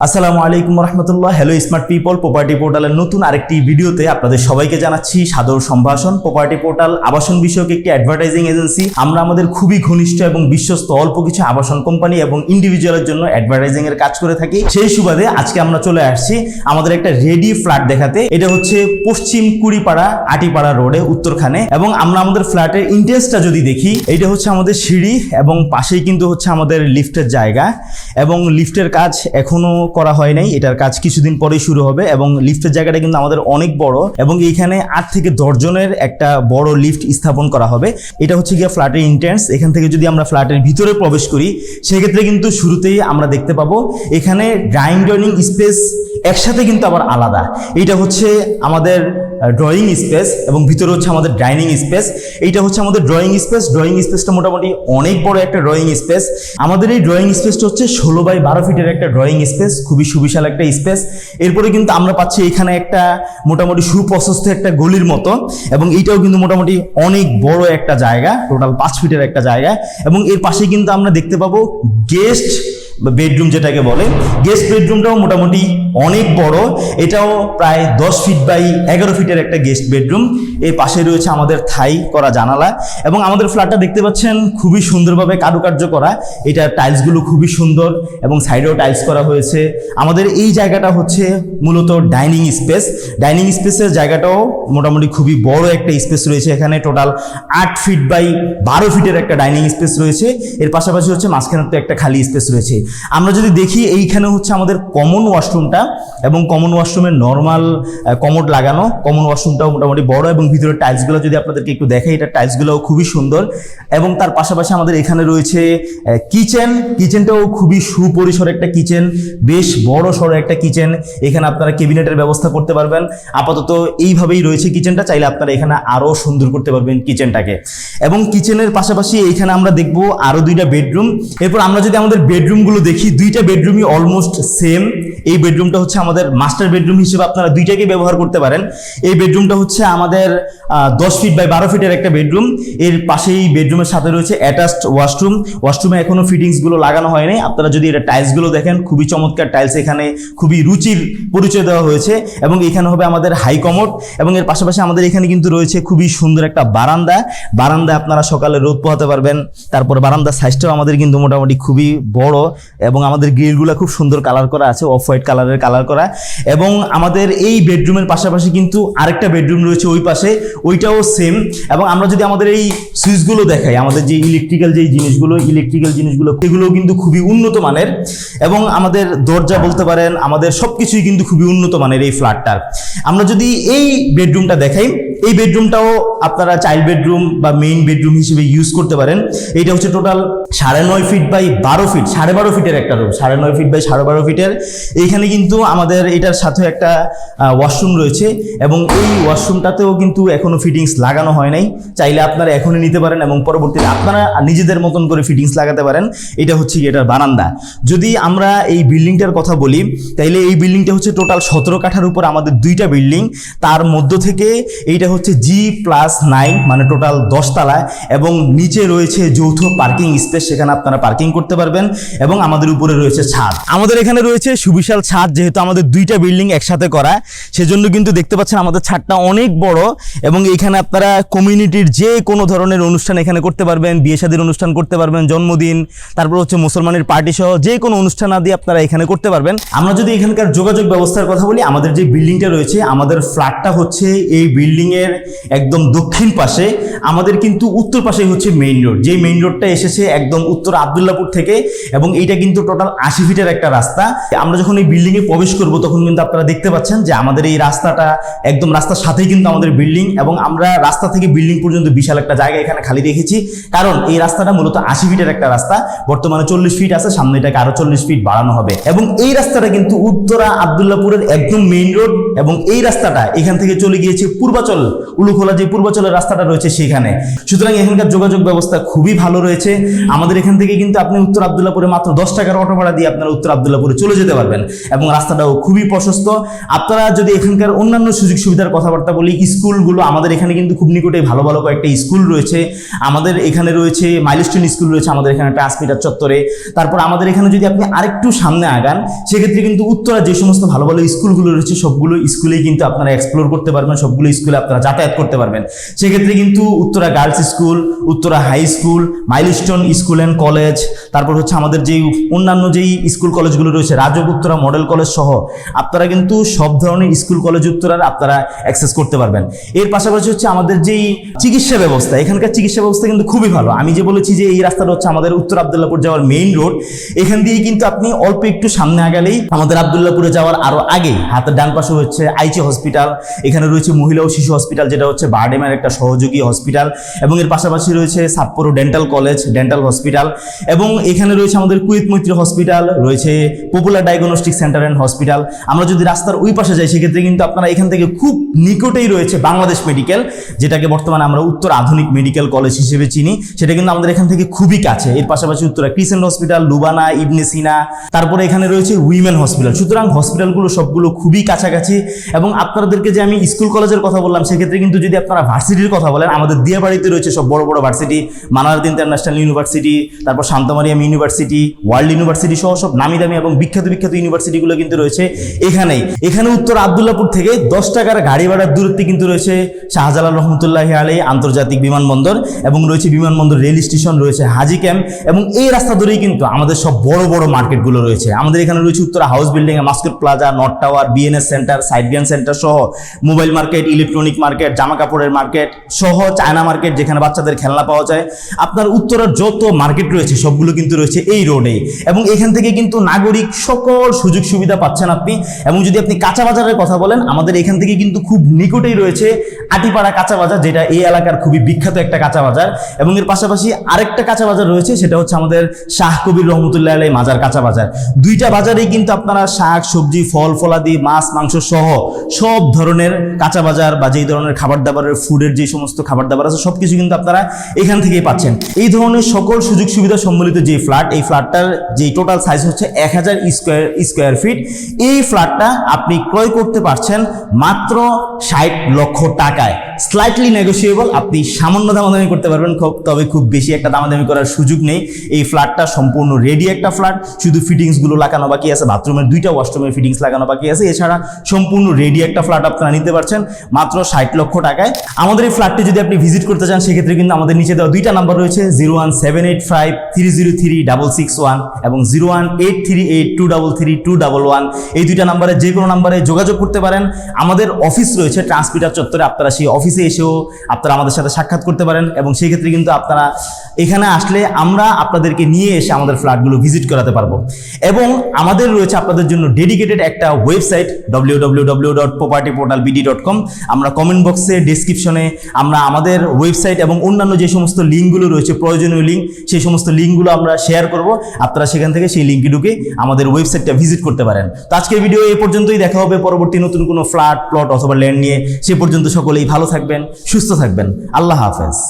আসসালামু আলাইকুম রহমতুল্লাহ। হ্যালো স্মার্ট পিপল প্রপার্টি পোর্টালের নতুন আরেকটি ভিডিওতে আপনাদের সবাইকে জানাচ্ছি সাদর সম্ভাষণ। প্রপার্টি পোর্টাল আবাসন বিষয়ক একটি অ্যাডভার্টাইজিং এজেন্সি আমরা আমাদের খুবই ঘনিষ্ঠ এবং বিশ্বস্ত অল্প কিছু আবাসন কোম্পানি এবং ইন্ডিভিজুয়ালের জন্য অ্যাডভার্টাইজিং এর কাজ করে থাকি। সেই সুবাদে আজকে আমরা চলে আসছি আমাদের একটা রেডি ফ্ল্যাট দেখাতে। এটা হচ্ছে পশ্চিম কুড়িপাড়া, আটিপাড়া রোডে, উত্তরখানে। এবং আমরা আমাদের ফ্ল্যাটের ইন্টারেস্টটা যদি দেখি এটা হচ্ছে আমাদের সিঁড়ি এবং পাশেই কিন্তু হচ্ছে আমাদের লিফটের জায়গা। এবং লিফটের কাজ এখনও করা হয় নাই, এটার কাজ কিছুদিন পরেই শুরু হবে এবং লিফটের জায়গাটা কিন্তু আমাদের অনেক বড় এবং এইখানে আট থেকে দশজনের একটা বড় লিফট স্থাপন করা হবে। এটা হচ্ছে গিয়ে ফ্ল্যাটের ইন্টেন্স এখান থেকে যদি আমরা ফ্ল্যাটের ভিতরে প্রবেশ করি, সেক্ষেত্রে কিন্তু শুরুতেই আমরা দেখতে পাবো এখানে ড্রাইং ডাইনিং স্পেস একসাথে কিন্তু আবার আলাদা। এটা হচ্ছে আমাদের ড্রয়িং স্পেস এবং ভিতরে হচ্ছে আমাদের ডাইনিং স্পেস এইটা হচ্ছে আমাদের ড্রয়িং স্পেস ড্রয়িং স্পেসটা মোটামুটি অনেক বড় একটা ড্রয়িং স্পেস আমাদের এই ড্রয়িং স্পেসটা হচ্ছে ষোলো বাই বারো ফিটের একটা ড্রয়িং স্পেস খুবই সুবিশাল একটা স্পেস এরপরে কিন্তু আমরা পাচ্ছি এখানে একটা মোটামুটি সুপ্রশস্ত একটা গলির মতো এবং এইটাও কিন্তু মোটামুটি অনেক বড় একটা জায়গা। টোটাল পাঁচ ফিটের একটা জায়গা। এবং এর পাশে কিন্তু আমরা দেখতে পাবো গেস্ট বেডরুম যেটাকে বলে। গেস্ট বেডরুমটাও মোটামুটি অনেক বড়। এটাও প্রায় দশ ফিট বাই এগারো ফিটের একটা গেস্ট বেডরুম এর পাশে রয়েছে আমাদের থাই করা জানালা এবং আমাদের ফ্ল্যাটটা দেখতে পাচ্ছেন খুবই সুন্দরভাবে কারুকার্য করা। এটা টাইলসগুলো খুবই সুন্দর এবং সাইডেও টাইলস করা হয়েছে। আমাদের এই জায়গাটা হচ্ছে মূলত ডাইনিং স্পেস ডাইনিং স্পেসের জায়গাটাও মোটামুটি খুবই বড় একটা স্পেস রয়েছে এখানে। টোটাল আট ফিট বাই বারো ফিটের একটা ডাইনিং স্পেস রয়েছে। এর পাশাপাশি হচ্ছে মাঝখানে তো একটা খালি স্পেস রয়েছে। আমরা যদি দেখি এইখানে হচ্ছে আমাদের কমন ওয়াশরুমটা এবং কমন ওয়াশরুমের নর্মাল কমোড লাগানো কমন ওয়াশরুমটাও মোটামুটি বড় এবং ভিতরে টাইলসগুলো যদি আপনাদেরকে একটু দেখাই, এটা টাইলসগুলোও খুবই সুন্দর এবং তার পাশাপাশি আমাদের এখানে রয়েছে কিচেন কিচেনটাও খুবই সুপরিসর একটা কিচেন বেশ বড় সড়ো একটা কিচেন এখানে আপনারা কেবিনেটের ব্যবস্থা করতে পারবেন। আপাতত এইভাবেই রয়েছে কিচেনটা চাইলে আপনারা এখানে আরও সুন্দর করতে পারবেন কিচেনটাকে এবং কিচেনের পাশাপাশি এইখানে আমরা দেখব আরও দুইটা বেডরুম এরপর আমরা যদি আমাদের বেডরুমগুলো দেখি, দুইটা বেডরুমই অলমোস্ট সেম এই বেডরুমটা হচ্ছে আমাদের মাস্টার বেডরুম হিসেবে আপনারা দুইটাকে ব্যবহার করতে পারেন। এই বেডরুমটা হচ্ছে আমাদের দশ ফিট বাই বারো ফিটের একটা বেডরুম। এর পাশেই বেডরুমের সাথে রয়েছে অ্যাটাচড ওয়াশরুম ওয়াশরুমে এখনও ফিটিংসগুলো লাগানো হয়নি। আপনারা যদি এটা টাইলসগুলো দেখেন, খুবই চমৎকার টাইলস এখানে খুবই রুচির পরিচয় দেওয়া হয়েছে এবং এখানে হবে আমাদের হাই কমোড এবং এর পাশাপাশি আমাদের এখানে কিন্তু রয়েছে খুবই সুন্দর একটা বারান্দা। বারান্দা আপনারা সকালে রোদ পোহাতে পারবেন, তারপর বারান্দার সাইজটাও আমাদের কিন্তু মোটামুটি খুবই বড় এবং আমাদের গ্রিলগুলো খুব সুন্দর কালার করা আছে অফ হোয়াইট কালারের কালার করা। এবং আমাদের এই বেডরুমের পাশাপাশি কিন্তু আরেকটা বেডরুম রয়েছে ওই পাশে, ওইটাও সেম এবং আমরা যদি আমাদের এই সুইচগুলো দেখাই, আমাদের যে ইলেকট্রিক্যাল যে জিনিসগুলো ইলেকট্রিক্যাল জিনিসগুলো সেগুলো কিন্তু খুবই উন্নত মানের। এবং আমাদের দরজা বলতে পারেন, আমাদের সব কিছুই কিন্তু খুবই উন্নত মানের এই ফ্ল্যাটটার। আমরা যদি এই বেডরুমটা দেখাই, এই বেডরুমটাও আপনারা চাইল্ড বেডরুম বা মেইন বেডরুম হিসেবে ইউজ করতে পারেন। এইটা হচ্ছে টোটাল সাড়ে নয় ফিট বাই বারো ফিট সাড়ে বারো ফিটের একটা রুম সাড়ে নয় ফিট বাই সাড়ে বারো ফিটের এইখানে কিন্তু আমাদের এটার সাথে একটা ওয়াশরুম রয়েছে এবং এই ওয়াশরুমটাতেও কিন্তু এখনও ফিটিংস লাগানো হয় নাই। চাইলে আপনারা এখনই নিতে পারেন এবং পরবর্তীতে আপনারা নিজেদের মতন করে ফিটিংস লাগাতে পারেন। এটা হচ্ছে এটার বারান্দা। যদি আমরা এই বিল্ডিংটার কথা বলি, তাইলে এই বিল্ডিংটা হচ্ছে টোটাল সতেরো কাঠার উপর আমাদের দুইটা বিল্ডিং। তার মধ্য থেকে এইটা হচ্ছে জি প্লাস নাইন মানে টোটাল দশতলা এবং নিচে রয়েছে যৌথ পার্কিং স্পেস সেখানে আপনারা পার্কিং করতে পারবেন এবং আমাদের উপরে রয়েছে ছাদ। আমাদের এখানে রয়েছে সুবিশাল ছাদ যেহেতু আমাদের দুইটা বিল্ডিং একসাথে করা, সেজন্য কিন্তু দেখতে পাচ্ছেন আমাদের ছাদটা অনেক বড় এবং এখানে আপনারা কমিউনিটির যে কোনো ধরনের অনুষ্ঠান এখানে করতে পারবেন, বিয়ে শাদীর অনুষ্ঠান করতে পারবেন, জন্মদিন, তারপর হচ্ছে মুসলমানের পার্টি সহ যে কোনো অনুষ্ঠান আদি আপনারা এখানে করতে পারবেন। আমরা যদি এখানকার যোগাযোগ ব্যবস্থার কথা বলি, আমাদের যে বিল্ডিংটা রয়েছে, আমাদের ফ্ল্যাটটা হচ্ছে এই বিল্ডিং এর একদম দক্ষিণ পাশে, আমাদের কিন্তু উত্তর পাশে হচ্ছে মেইন রোড যে মেইন রোডটা এসেছে একদম উত্তর আবদুল্লাপুর থেকে এবং এইটা কিন্তু টোটাল আশি ফিটের একটা রাস্তা। আমরা যখন এই বিল্ডিং এ প্রবেশ করব, তখন কিন্তু আপনারা দেখতে পাচ্ছেন যে আমাদের এই রাস্তাটা একদম রাস্তার সাথেই কিন্তু আমাদের বিল্ডিং এবং আমরা রাস্তা থেকে বিল্ডিং পর্যন্ত বিশাল একটা জায়গা এখানে খালি রেখেছি। কারণ এই রাস্তাটা মূলত আশি ফিটের একটা রাস্তা, বর্তমানে চল্লিশ ফিট আছে, সামনে এটাকে আরও চল্লিশ ফিট বাড়ানো হবে। এবং এই রাস্তাটা কিন্তু উত্তরা আবদুল্লাপুরের একদম মেইন রোড এবং এই রাস্তাটা এখান থেকে চলে গিয়েছে পূর্বাচল, উলুখোলা যে পূর্বাচলের রাস্তাটা রয়েছে সেখানে। সুতরাং এখানকার যোগাযোগ ব্যবস্থা খুবই ভালো রয়েছে। আমাদের এখান থেকে কিন্তু আপনি উত্তর আবদুল্লাপুরে মাত্র দশ টাকার অটো ভাড়া দিয়ে আপনারা উত্তর আবদুল্লাপুরে চলে যেতে পারবেন। এবং রাস্তাটাও খুবই প্রশস্ত। আপনারা যদি এখানকার অন্যান্য সুযোগ সুবিধার কথাবার্তা বলি, স্কুলগুলো আমাদের এখানে কিন্তু খুব নিকটে ভালো ভালো কয়েকটা স্কুল রয়েছে। আমাদের এখানে রয়েছে, মাইলস্টোন স্কুল রয়েছে আমাদের এখানে ট্রান্সমিটার চত্বরে। তারপর আমাদের এখানে যদি আপনি আরেকটু সামনে আগান, সেক্ষেত্রে কিন্তু উত্তরা যে সমস্ত ভালো ভালো স্কুলগুলো রয়েছে, সবগুলো স্কুলেই কিন্তু আপনারা এক্সপ্লোর করতে পারবেন, সবগুলো স্কুলে আপনারা যাতায়াত করতে পারবেন। সেক্ষেত্রে কিন্তু Uttara girls school Uttara high school Milestone school and college তারপর হচ্ছে আমাদের যেই অন্যান্য যেই স্কুল কলেজগুলো রয়েছে রাজক উত্তরা মডেল কলেজ সহ আপনারা কিন্তু সব ধরনের স্কুল কলেজ উত্তরার আপনারা অ্যাক্সেস করতে পারবেন। এর পাশাপাশি হচ্ছে আমাদের যেই চিকিৎসা ব্যবস্থা, এখানকার চিকিৎসা ব্যবস্থা কিন্তু খুবই ভালো। আমি যে বলেছি যে এই রাস্তাটা হচ্ছে আমাদের উত্তর আবদুল্লাপুর যাওয়ার মেইন রোড এখান দিয়ে কিন্তু আপনি অল্প একটু সামনে আগালেই আমাদের আবদুল্লাপুরে যাওয়ার আরও আগে হাতের ডান পাশে হচ্ছে আইচি হসপিটাল এখানে রয়েছে মহিলা ও শিশু হসপিটাল যেটা হচ্ছে বারডেমের একটা সহযোগী হসপিটাল এবং এর পাশাপাশি রয়েছে Sapporo dental college dental hospital এবং এখানে রয়েছে আমাদের কুয়েত মৈত্রী হসপিটাল রয়েছে popular diagnostic centre and hospital আমরা যদি রাস্তার ওই পাশে যাই, সেক্ষেত্রে কিন্তু আপনারা এখান থেকে খুব নিকটেই রয়েছে বাংলাদেশ মেডিকেল, যেটাকে বর্তমানে আমরা উত্তর আধুনিক মেডিকেল কলেজ হিসেবে চিনি। সেটা কিন্তু আমাদের এখান থেকে খুবই কাছে। এর পাশাপাশি উত্তরা ক্রিসেন্ট হসপিটাল লুবানা ইবনে সিনা তারপরে এখানে রয়েছে উইমেন হসপিটাল সুতরাং হসপিটালগুলো সবগুলো খুবই কাছাকাছি এবং আপনাদেরকে যে আমি স্কুল কলেজের কথা বললাম, সেক্ষেত্রে কিন্তু যদি আপনারা ভার্সিটির কথা বলেন, আমাদের দিয়াবাড়িতে রয়েছে সব বড় বড় ভার্সিটি মানারদ ইন্টারন্যাশনাল ইউনিভার্সিটি, তারপর শান্তমারিয়াম ইউনিভার্সিটি, ওয়ার্ল্ড ইউনিভার্সিটি সহ সব নামি দামি এবং বিখ্যাত বিখ্যাত ইউনিভার্সিটিগুলো কিন্তু রয়েছে এখানেই। এখানে উত্তর আবদুল্লাপুর থেকে দশ টাকার গাড়ি ভাড়ার দূরত্বে কিন্তু রয়েছে শাহজালাল রহমতুল্লাহ আলী আন্তর্জাতিক বিমানবন্দর এবং রয়েছে বিমানবন্দর রেল স্টেশন, রয়েছে হাজি ক্যাম্প এবং এই রাস্তা ধরেই কিন্তু আমাদের সব বড় বড় মার্কেটগুলো রয়েছে। আমাদের এখানে রয়েছে Uttara house building mascot plaza, north tower BNS centre সাইডবিয়ান centre সহ মোবাইল মার্কেট, ইলেকট্রনিক মার্কেট জামা কাপড়ের মার্কেট সহ চায়না মার্কেট যেখানে বাচ্চাদের খেলনা পাওয়া যায়। আপনার উত্তরার যত মার্কেট রয়েছে সবগুলো কিন্তু রয়েছে এই রোডে এবং এখান থেকে কিন্তু নাগরিক সকল সুযোগ সুবিধা পাচ্ছেন আপনি। এবং যদি আপনি কাঁচা বাজারের কথা বলেন, আমাদের এখান থেকে কিন্তু খুব নিকটেই রয়েছে আটিপাড়া কাঁচা বাজার, যেটা এই এলাকার খুবই বিখ্যাত একটা কাঁচা বাজার। এবং এর পাশাপাশি আরেকটা কাঁচা বাজার রয়েছে, সেটা হচ্ছে আমাদের শাহ কবির রহমতুল্লাহ আলাই মাজার কাঁচা বাজার। দুইটা বাজারেই কিন্তু আপনারা শাক, সবজি, ফল, ফলাদি, মাছ, মাংস সহ সব ধরনের কাঁচা বাজার বা যেই ধরনের খাবার দাবারের ফুডের যে সমস্ত খাবার দাবার আছে, সবকিছু কিন্তু আপনারা এখান থেকেই পাচ্ছেন। এই ধরনের সকল সুযোগ সুবিধা সম্বলিত যে ফ্ল্যাট, এই ফ্ল্যাটটার যে টোটাল সাইজ হচ্ছে এক হাজার স্কোয়ার স্কোয়ার ফিট এই ফ্ল্যাটটা আপনি ক্রয় করতে পারছেন মাত্র ষাট লক্ষ টাকায়। স্লাইটলি নেগোসিয়েবল আপনি সামান্য দামাদামি করতে পারবেন তবে খুব বেশি একটা দামাদামি করার সুযোগ নেই। এই ফ্ল্যাটটা সম্পূর্ণ রেডি একটা ফ্ল্যাট শুধু ফিটিংসগুলো লাগানো বাকি আছে বাথরুমের দুইটা ওয়াশরুমের ফিটিংস লাগানো বাকি আছে। এছাড়া সম্পূর্ণ রেডি একটা ফ্ল্যাট আপনারা নিতে পারছেন মাত্র ষাট লক্ষ টাকায়। আমাদের এই ফ্ল্যাটটি যদি আপনি ভিজিট করতে চান, সেক্ষেত্রে কিন্তু আমাদের নিচে দেওয়া দুইটা নাম্বার রয়েছে zero one seven eight five three zero three double six one এবং zero one eight three eight two double three two double one এই দুইটা নাম্বারে যে কোনো নাম্বারে যোগাযোগ করতে পারেন। আমাদের অফিস রয়েছে ট্রান্সমিটার চত্বরে, আপনারা সেই অফিসে এসেও আপনারা আমাদের সাথে সাক্ষাৎ করতে পারেন এবং সেই ক্ষেত্রে কিন্তু আপনারা এখানে আসলে আমরা আপনাদেরকে নিয়ে এসে আমাদের ফ্ল্যাটগুলো ভিজিট করাতে পারব। এবং আমাদের রয়েছে আপনাদের জন্য ডেডিকেটেড একটা website W W W dot property portal dot com আমরা কমেন্ট বক্সে ডিসক্রিপশনে আমরা আমাদের ওয়েবসাইট এবং অন্যান্য যে সমস্ত লিঙ্কগুলো রয়েছে, প্রয়োজনীয় লিঙ্ক সেই সমস্ত লিঙ্কগুলো আমরা শেয়ার করব। আপনারা সেখান থেকে সেই লিঙ্কে ঢুকে আমাদের ওয়েবসাইটটা করতে পারেন। তো আজকের ভিডিও এ পর্যন্তই দেখা হবে। পরবর্তী নতুন কোনো ফ্ল্যাট প্লট অথবা ল্যান্ড নিয়ে। সে পর্যন্ত সকলেই ভালো থাকবেন, সুস্থ থাকবেন। আল্লাহ হাফেজ।